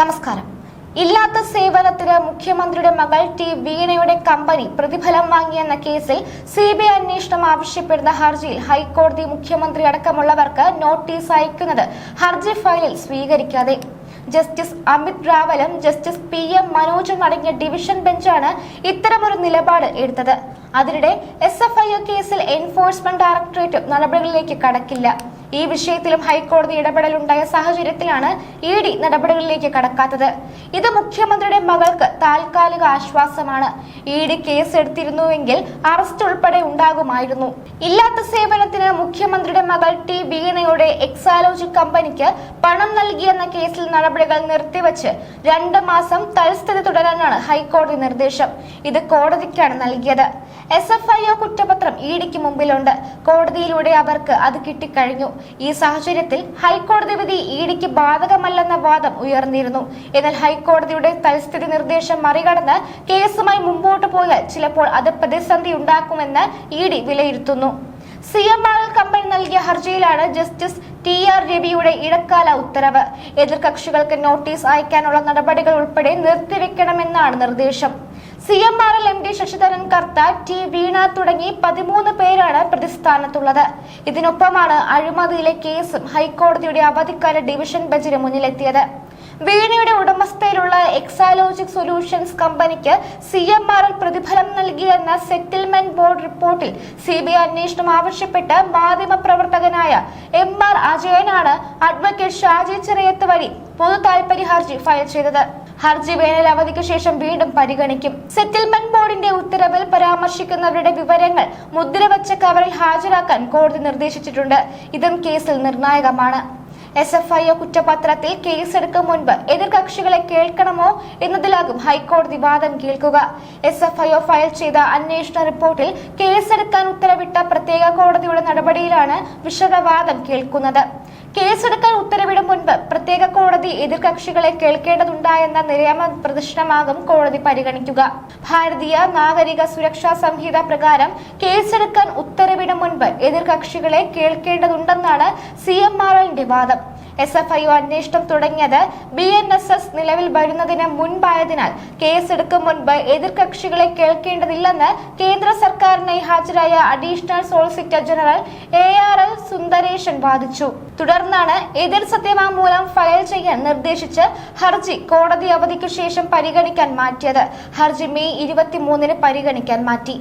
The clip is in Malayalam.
നമസ്കാരം. ഇല്ലാത്ത സേവനത്തിന് മുഖ്യമന്ത്രിയുടെ മകൾ ടി വീണയുടെ കമ്പനി പ്രതിഫലം വാങ്ങിയെന്ന കേസിൽ സി ബി ഐ അന്വേഷണം ആവശ്യപ്പെടുന്ന ഹർജിയിൽ ഹൈക്കോടതി മുഖ്യമന്ത്രി അടക്കമുള്ളവർക്ക് നോട്ടീസ് അയക്കുന്നത് ഹർജി ഫയലിൽ സ്വീകരിക്കാതെ. ജസ്റ്റിസ് അമിത് റാവലും ജസ്റ്റിസ് പി എം മനോജും അടങ്ങിയ ഡിവിഷൻ ബെഞ്ചാണ് ഇത്തരമൊരു നിലപാട് എടുത്തത്. അതിനിടെ എസ് എഫ് ഐ കേസിൽ എൻഫോഴ്സ്മെന്റ് ഡയറക്ടറേറ്റും നടപടികളിലേക്ക് കടക്കില്ല. ഈ വിഷയത്തിലും ഹൈക്കോടതി ഇടപെടലുണ്ടായ സാഹചര്യത്തിലാണ് ഇ ഡി നടപടികളിലേക്ക് കടക്കാത്തത്. ഇത് മുഖ്യമന്ത്രിയുടെ മകൾക്ക് താൽക്കാലിക ആശ്വാസമാണ്. ഇ ഡി കേസ് എടുത്തിരുന്നുവെങ്കിൽ അറസ്റ്റ് ഉൾപ്പെടെ ഉണ്ടാകുമായിരുന്നു. ഇല്ലാത്ത സേവനത്തിന് മുഖ്യമന്ത്രിയുടെ മകൾ ടി വീണയുടെ എക്സാലോജി കമ്പനിക്ക് പണം നൽകിയെന്ന കേസിൽ നടപടികൾ നിർത്തിവച്ച് രണ്ട് മാസം തൽസ്ഥിതി തുടരാനാണ് ഹൈക്കോടതി നിർദ്ദേശം. ഇത് കോടതിക്കാണ് നൽകിയത്. എസ് എഫ് ഐ ഒ കുറ്റപത്രം ഇഡിക്ക് ഡിക്ക് മുമ്പിലുണ്ട്. കോടതിയിലൂടെ അവർക്ക് അത് കിട്ടിക്കഴിഞ്ഞു. ഈ സാഹചര്യത്തിൽ ഹൈക്കോടതി വിധി ഇഡിക്ക് ഡിക്ക് ബാധകമല്ലെന്ന വാദം ഉയർന്നിരുന്നു. എന്നാൽ ഹൈക്കോടതിയുടെ തൽസ്ഥിതി നിർദ്ദേശം മറികടന്ന് കേസുമായി മുമ്പോട്ട് പോയാൽ ചിലപ്പോൾ അത് പ്രതിസന്ധി ഉണ്ടാക്കുമെന്ന് ഇ ഡി വിലയിരുത്തുന്നു. സി എം ആർ കമ്പനി നൽകിയ ഹർജിയിലാണ് ജസ്റ്റിസ് ടി ആർ രവിയുടെ ഇടക്കാല ഉത്തരവ്. എതിർകക്ഷികൾക്ക് നോട്ടീസ് അയക്കാനുള്ള നടപടികൾ ഉൾപ്പെടെ നിർത്തിവെക്കണമെന്നാണ് നിർദ്ദേശം. C M R L M D Sasidharan Kartha T Veena തുടങ്ങി പതിമൂന്ന് പേരാണ് പ്രതിസ്ഥാനത്തുള്ളത്. ഇതിനൊപ്പമാണ് അഴിമതിയിലെ കേസും ഹൈക്കോടതിയുടെ അവധിക്കാല ഡിവിഷൻ ബെഞ്ചിന് മുന്നിലെത്തിയത്. വീണയുടെ ഉടമസ്ഥയിലുള്ള എക്സാലോജിക് സൊല്യൂഷൻസ് കമ്പനിക്ക് സി എം ആർ എൽ പ്രതിഫലം നൽകിയെന്ന സെറ്റിൽമെന്റ് ബോർഡ് റിപ്പോർട്ടിൽ സി ബി ഐ അന്വേഷണം ആവശ്യപ്പെട്ട് മാധ്യമപ്രവർത്തകനായ എം ആർ അജയനാണ് അഡ്വക്കേറ്റ് ഷാജി ചെറിയത്ത് വഴി പൊതു താൽപര്യ ഹർജി ഫയൽ ചെയ്തത്. ഹർജി വേനൽ അവധിക്ക് ശേഷം വീണ്ടും പരിഗണിക്കും. സെറ്റിൽമെന്റ് ബോർഡിന്റെ ഉത്തരവിൽ പരാമർശിക്കുന്നവരുടെ വിവരങ്ങൾ മുദ്രവച്ച കവറിൽ ഹാജരാക്കാൻ കോടതി നിർദ്ദേശിച്ചിട്ടുണ്ട്. ഇതും കേസിൽ നിർണായകമാണ്. എസ് എഫ് ഐ ഒ കുറ്റപത്രത്തിൽ കേസെടുക്കും മുൻപ് എതിർകക്ഷികളെ കേൾക്കണമോ എന്നതിലാകും ഹൈക്കോടതി വാദം കേൾക്കുക. S F I O file ചെയ്ത അന്വേഷണ റിപ്പോർട്ടിൽ കേസെടുക്കാൻ ഉത്തരവിട്ട പ്രത്യേക കോടതിയുടെ നടപടിയിലാണ് വിശദവാദം കേൾക്കുന്നത്. കേസെടുക്കാൻ ഉത്തരവിടും മുൻപ് പ്രത്യേക കോടതി എതിർകക്ഷികളെ കേൾക്കേണ്ടതുണ്ടായെന്ന നിരയമ പ്രദർശനമാകും കോടതി പരിഗണിക്കുക. ഭാരതീയ നാഗരിക സുരക്ഷാ സംഹിത പ്രകാരം കേസെടുക്കാൻ ഉത്തരവിടും മുൻപ് എതിർകക്ഷികളെ കേൾക്കേണ്ടതുണ്ടെന്നാണ് സി എം ആർ എല്ലിന്റെ വാദം. എസ് എഫ് ഐ അന്വേഷണം തുടങ്ങിയത് ബി എൻ എസ് എസ് നിലവിൽ വരുന്നതിന് മുൻപായതിനാൽ കേസെടുക്കും മുൻപ് എതിർകക്ഷികളെ കേൾക്കേണ്ടതില്ലെന്ന് കേന്ദ്ര സർക്കാരിനായി ഹാജരായ additional solicitor general A R L Sundaresan വാദിച്ചു. തുടർന്നാണ് എതിർ സത്യവാങ്മൂലം ഫയൽ ചെയ്യാൻ നിർദ്ദേശിച്ച് ഹർജി കോടതി അവധിക്ക് ശേഷം പരിഗണിക്കാൻ മാറ്റിയത്. ഹർജി മെയ് ഇരുപത്തിമൂന്നിന് പരിഗണിക്കാൻ മാറ്റി.